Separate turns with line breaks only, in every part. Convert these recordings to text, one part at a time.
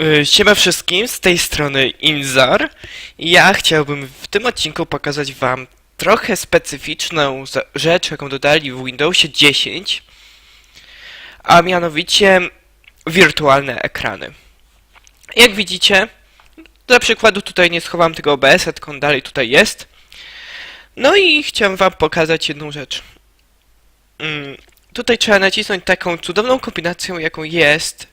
Y, Siema wszystkim, z tej strony Inzar. Ja chciałbym w tym odcinku pokazać wam trochę specyficzną rzecz, jaką dodali w Windowsie 10, a mianowicie wirtualne ekrany. Jak widzicie, dla przykładu tutaj nie schowam tego OBS-a, tylko on dalej tutaj jest. No i chciałem wam pokazać jedną rzecz. Mm, Tutaj trzeba nacisnąć taką cudowną kombinacją, jaką jest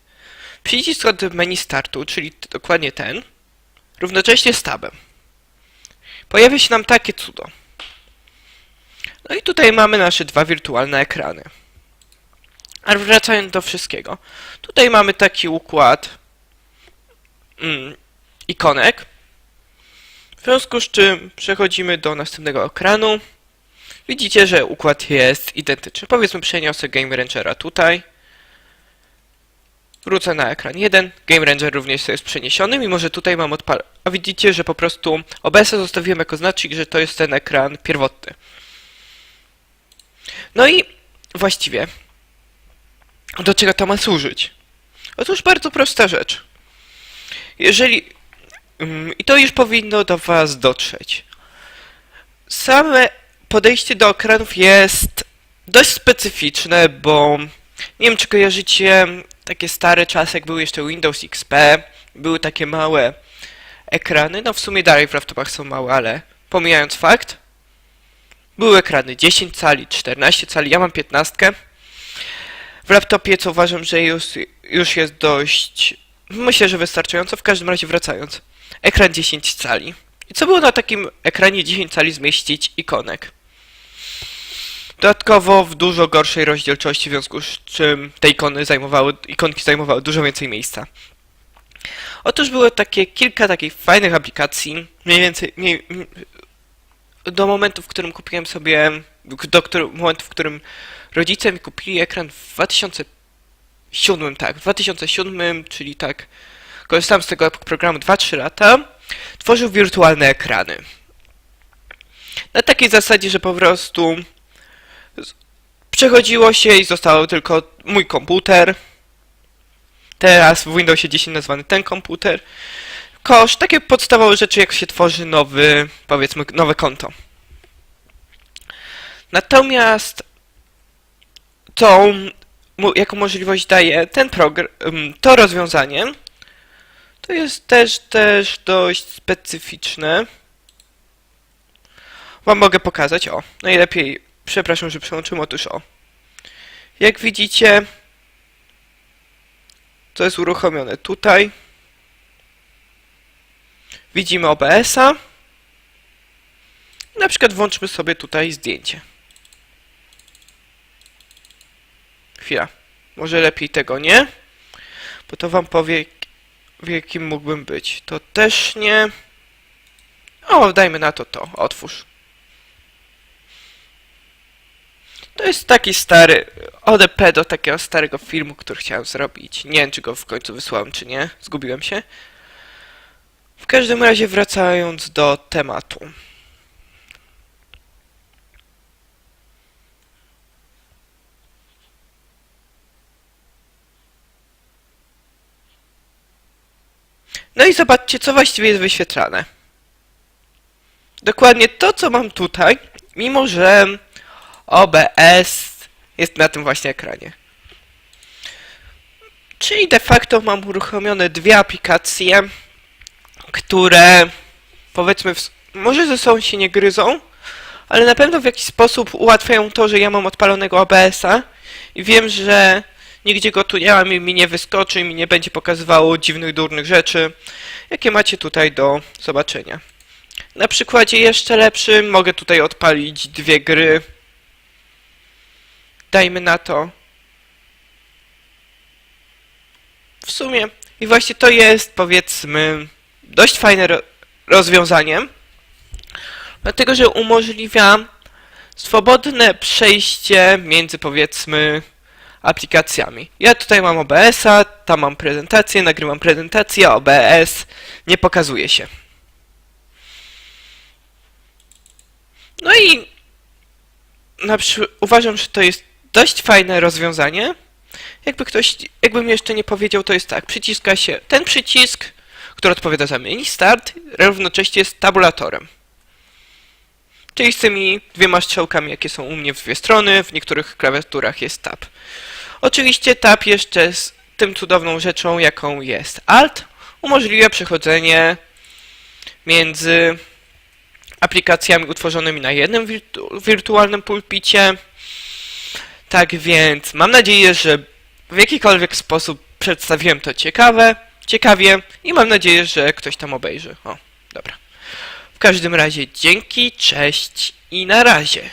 przycisk od menu startu, czyli dokładnie ten, równocześnie z tabem. Pojawia się nam takie cudo. No i tutaj mamy nasze dwa wirtualne ekrany. Ale wracając do wszystkiego. Tutaj mamy taki układ mm, ikonek. W związku z czym przechodzimy do następnego ekranu. Widzicie, że układ jest identyczny. Powiedzmy przeniosę Game Rangera tutaj. Wrócę na ekran 1. Game Ranger również jest przeniesiony, mimo że tutaj mam odpal... A widzicie, że po prostu OBS zostawiłem jako znacznik, że to jest ten ekran pierwotny. No i właściwie do czego to ma służyć? Otóż bardzo prosta rzecz. Jeżeli... ym, I to już powinno do Was dotrzeć. Same podejście do ekranów jest dość specyficzne, bo nie wiem, czy kojarzycie takie stare czasy, jak był jeszcze Windows XP, były takie małe ekrany, no w sumie dalej w laptopach są małe, ale pomijając fakt, były ekrany 10 cali, 14 cali, ja mam 15. W laptopie, co uważam, że już, już jest dość, myślę, że wystarczająco, w każdym razie wracając. Ekran 10 cali. I co było na takim ekranie 10 cali zmieścić ikonek? Dodatkowo w dużo gorszej rozdzielczości, w związku z czym te ikony zajmowały, ikonki zajmowały dużo więcej miejsca. Otóż było takie kilka takich fajnych aplikacji, mniej więcej mniej, do momentu, w którym kupiłem sobie, do momentu, w którym rodzice mi kupili ekran w 2007, tak, w 2007, czyli tak, korzystałem z tego programu 2-3 lata, tworzył wirtualne ekrany. Na takiej zasadzie, że po prostu przechodziło się i został tylko mój komputer. Teraz w Windowsie 10 nazwany ten komputer. Kosz, takie podstawowe rzeczy, jak się tworzy nowy, powiedzmy, nowe konto. Natomiast tą, jaką możliwość daje ten program, to rozwiązanie, to jest też, też dość specyficzne. Wam mogę pokazać, o, najlepiej Przepraszam, że przełączyłem otóż o. Jak widzicie, to jest uruchomione tutaj. Widzimy OBS-a. Na przykład włączmy sobie tutaj zdjęcie. Chwila. Może lepiej tego nie, bo to wam powie, w jakim mógłbym być. To też nie. O, dajmy na to to. Otwórz. To jest taki stary ODP do takiego starego filmu, który chciałem zrobić. Nie wiem, czy go w końcu wysłałem, czy nie. Zgubiłem się. W każdym razie wracając do tematu. No i zobaczcie, co właściwie jest wyświetlane. Dokładnie to, co mam tutaj, mimo że OBS jest na tym właśnie ekranie. Czyli de facto mam uruchomione dwie aplikacje, które powiedzmy może ze sobą się nie gryzą, ale na pewno w jakiś sposób ułatwiają to, że ja mam odpalonego OBS-a i wiem, że nigdzie go tu nie mam i mi nie wyskoczy i mi nie będzie pokazywało dziwnych, durnych rzeczy, jakie macie tutaj do zobaczenia. Na przykładzie jeszcze lepszym mogę tutaj odpalić dwie gry, dajmy na to. W sumie, i właśnie to jest, powiedzmy, dość fajne ro rozwiązanie, dlatego że umożliwia swobodne przejście między, powiedzmy, aplikacjami. Ja tutaj mam OBS-a, tam mam prezentację, nagrywam prezentację, OBS nie pokazuje się. No i na uważam, że to jest dość fajne rozwiązanie. Jakby ktoś, jakbym jeszcze nie powiedział, to jest tak, przyciska się ten przycisk, który odpowiada za menu start, równocześnie jest tabulatorem. Czyli z tymi dwiema strzałkami, jakie są u mnie w dwie strony, w niektórych klawiaturach jest tab. Oczywiście tab jeszcze z tym cudowną rzeczą, jaką jest Alt, umożliwia przechodzenie między aplikacjami utworzonymi na jednym wirtu wirtualnym pulpicie. Tak więc mam nadzieję, że w jakikolwiek sposób przedstawiłem to ciekawe, ciekawie i mam nadzieję, że ktoś tam obejrzy. O, dobra. W każdym razie dzięki, cześć i na razie.